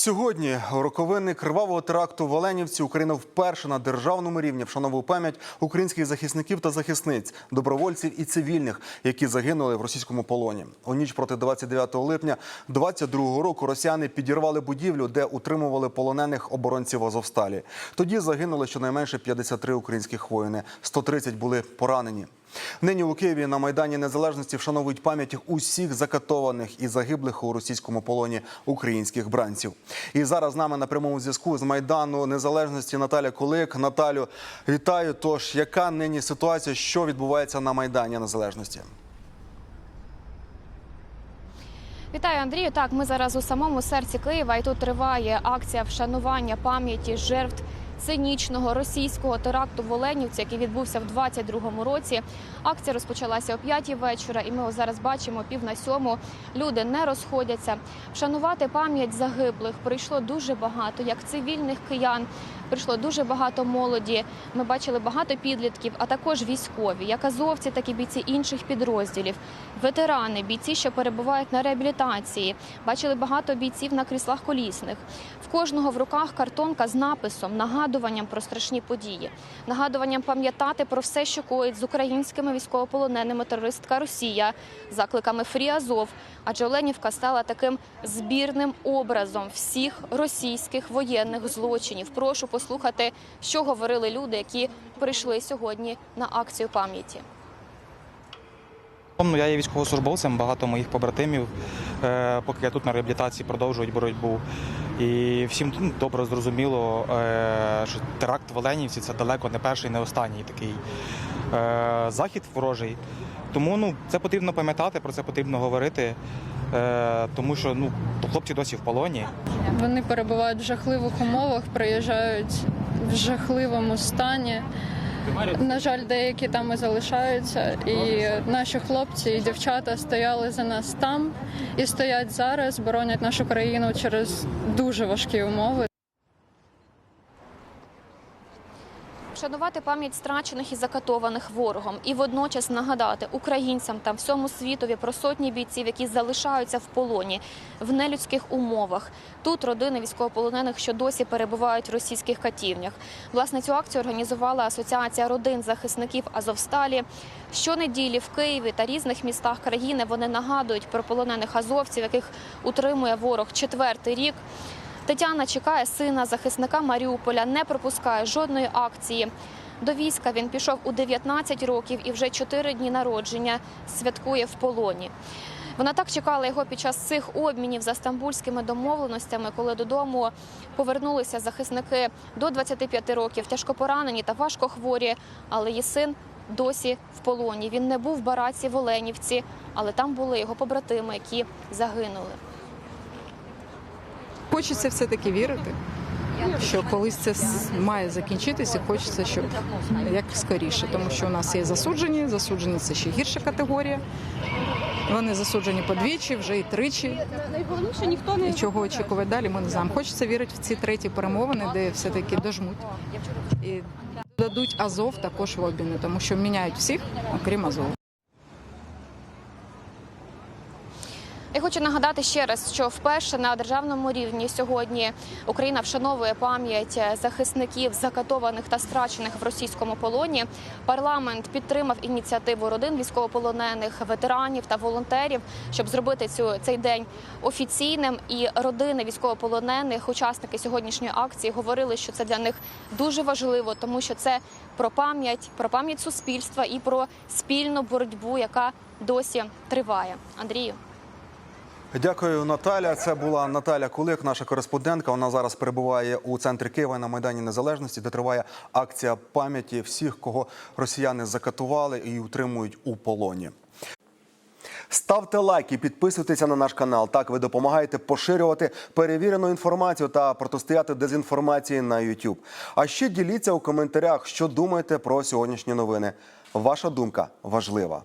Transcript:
Сьогодні роковини кривавого теракту в Оленівці Україна вперше на державному рівні вшановує пам'ять українських захисників та захисниць, добровольців і цивільних, які загинули в російському полоні. У ніч проти 29 липня 22 року росіяни підірвали будівлю, де утримували полонених оборонців Азовсталі. Тоді загинули щонайменше 53 українських воїни, 130 були поранені. Нині у Києві на Майдані Незалежності вшановують пам'ять усіх закатованих і загиблих у російському полоні українських бранців. І зараз з нами на прямому зв'язку з Майдану Незалежності Наталя Кулик. Наталю, вітаю. Тож, яка нині ситуація, що відбувається на Майдані Незалежності? Вітаю, Андрію. Так, ми зараз у самому серці Києва, і тут триває акція вшанування пам'яті жертв цинічного російського теракту в Оленівці, який відбувся в 22-му році. Акція розпочалася о 5 вечора, і ми ось зараз бачимо пів на сьому. Люди не розходяться. Вшанувати пам'ять загиблих прийшло дуже багато, як цивільних киян. Прийшло дуже багато молоді. Ми бачили багато підлітків, а також військові, як азовці, так і бійці інших підрозділів, ветерани, бійці, що перебувають на реабілітації. Бачили багато бійців на кріслах колісних. В кожного в руках картонка з написом, нагадуванням про страшні події, нагадуванням пам'ятати про все, що коїть з українськими військовополоненими терористка Росія, закликами Фрі Азов. Адже Оленівка стала таким збірним образом всіх російських воєнних злочинів. Прошу послухати, що говорили люди, які прийшли сьогодні на акцію пам'яті. Ну, я є військовослужбовцем, багато моїх побратимів, е, поки я тут на реабілітації продовжують боротьбу. І всім ну, добре зрозуміло, е, що теракт в Оленівці це далеко не перший, не останній такий е, захід ворожий. Тому ну, це потрібно пам'ятати, про це потрібно говорити, тому що ну, хлопці досі в полоні. Вони перебувають в жахливих умовах, приїжджають в жахливому стані. На жаль, деякі там і залишаються. І наші хлопці і дівчата стояли за нас там і стоять зараз, боронять нашу країну через дуже важкі умови. Вшанувати пам'ять страчених і закатованих ворогом, і водночас нагадати українцям та всьому світові про сотні бійців, які залишаються в полоні в нелюдських умовах. Тут родини військовополонених, що досі перебувають в російських катівнях. Власне, цю акцію організувала Асоціація родин захисників Азовсталі. Щонеділі в Києві та різних містах країни вони нагадують про полонених азовців, яких утримує ворог четвертий рік. Тетяна чекає сина захисника Маріуполя, не пропускає жодної акції. До війська він пішов у 19 років і вже 4 дні народження святкує в полоні. Вона так чекала його під час цих обмінів за стамбульськими домовленостями, коли додому повернулися захисники до 25 років, тяжко поранені та важко хворі. Але її син досі в полоні. Він не був в бараці в Оленівці, але там були його побратими, які загинули. Хочеться все-таки вірити, що колись це має закінчитися. Хочеться, щоб як скоріше, тому що у нас є засуджені. Засуджені це ще гірша категорія. Вони засуджені подвічі, вже і тричі. І чого очікувати далі, ми не знаємо. Хочеться вірити в ці треті перемовини, де все-таки дожмуть. І дадуть Азов також в обміни, тому що міняють всіх, окрім Азову. Хочу нагадати ще раз, що вперше на державному рівні сьогодні Україна вшановує пам'ять захисників закатованих та страчених в російському полоні. Парламент підтримав ініціативу родин військовополонених, ветеранів та волонтерів, щоб зробити цю цей день офіційним. І родини військовополонених, учасники сьогоднішньої акції, говорили, що це для них дуже важливо, тому що це про пам'ять, про пам'ять суспільства і про спільну боротьбу, яка досі триває. Андрію. Дякую, Наталя. Це була Наталя Кулик, наша кореспондентка. Вона зараз перебуває у центрі Києва на Майдані Незалежності, де триває акція пам'яті всіх, кого росіяни закатували і утримують у полоні. Ставте лайк і підписуйтеся на наш канал. Так ви допомагаєте поширювати перевірену інформацію та протистояти дезінформації на YouTube. А ще діліться у коментарях, що думаєте про сьогоднішні новини. Ваша думка важлива.